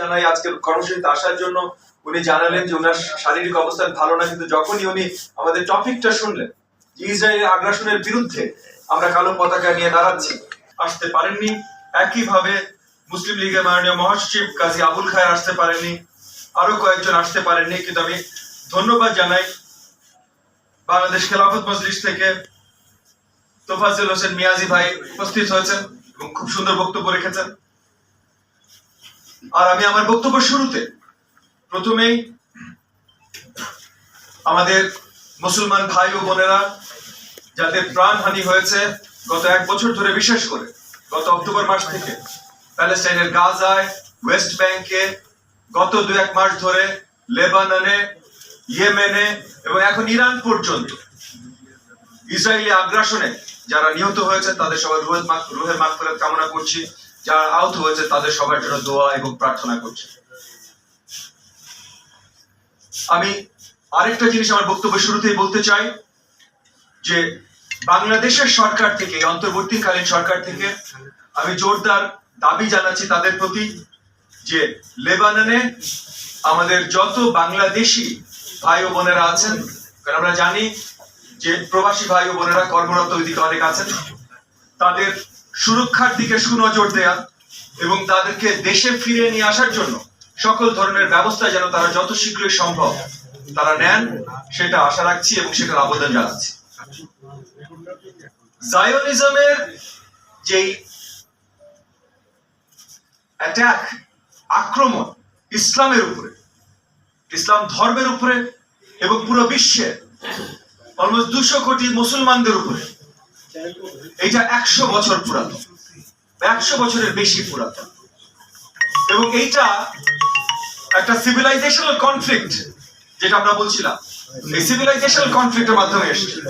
জানাই আজকের কর্মসূচিতে আসার জন্য উনি জানালেন যে ওনার শারীরিক অবস্থান ভালো না, কিন্তু যখনই উনি আমাদের টপিকটা শুনলেন, যে ইসরায়েলের আগ্রাসনের বিরুদ্ধে আমরা কালো পতাকা নিয়ে দাঁড়াচ্ছি আসতে পারেননি। একইভাবে মুসলিম লীগের মাননীয় মহাসচিব কাজী আবুল খায় আসতে পারেননি আরও কয়েকজন আসতে পারেননি, কিন্তু আমি ধন্যবাদ জানাই বাংলাদেশ খেলাফত মজলিস থেকে তোফাজুল হোসেন মিয়াজি ভাই উপস্থিত হয়েছেন এবং খুব সুন্দর বক্তব্য রেখেছেন। আর আমি আমার বক্তব্য শুরুতে প্রথমেই আমাদের মুসলমান ভাই ও বোনেরা যাদের প্রাণহানি হয়েছে গত এক বছর ধরে বিশেষ করে, গত অক্টোবর মাস থেকে, প্যালেস্টাইনের গাজায়, ওয়েস্ট ব্যাংকে, গত দু এক মাস ধরে লেবাননে, ইয়েমেনে এবং এখন ইরান পর্যন্ত ইসরায়েলি আগ্রাসনে যারা নিহত হয়েছে, তাদের সবার রুহের রুহের মাগফিরাত কামনা করছি। যারা আহত হয়েছে, তাদের সবার জন্য দোয়া এবং প্রার্থনা করছি। আমি আরেকটা জিনিস আমার বক্তব্য শুরুতেই বলতে চাই যে, বাংলাদেশের সরকার থেকে, অন্তর্বর্তীকালীন সরকার থেকে আমি জোরদার দাবি জানাচ্ছি তাদের প্রতি যে, লেবাননে আমাদের যত বাংলাদেশি ভাই ও বোনেরা আছেন, কারণ আমরা জানি যে, প্রবাসী ভাই ও বোনেরা কর্মরত ওইদিকে অনেক আছেন, তাদের সুরক্ষার দিকে সুনজর দেয়া এবং তাদেরকে দেশে ফিরিয়ে নিয়ে আসার জন্য সকল ধরনের ব্যবস্থা যেন তারা যত শীঘ্রই সম্ভব তারা নেন, সেটা আশা রাখছি এবং সেটার আবেদন জানাচ্ছি। জায়োনিজমের যেই অ্যাটাক আক্রমণ ইসলামের উপরে, ইসলাম ধর্মের উপরে এবং পুরো বিশ্বে অলমোস্ট দুশো কোটি মুসলমানদের উপরে এটা একশো বছর পুরাতন। একশো বছরের বেশি পুরাতন। এবং এইটা একটা সিভিলাইজেশনাল কনফ্লিক্ট যেটা আমরা বলছিলাম। এই সিভিলাইজেশনাল কনফ্লিক্টের মাধ্যমে এসেছে।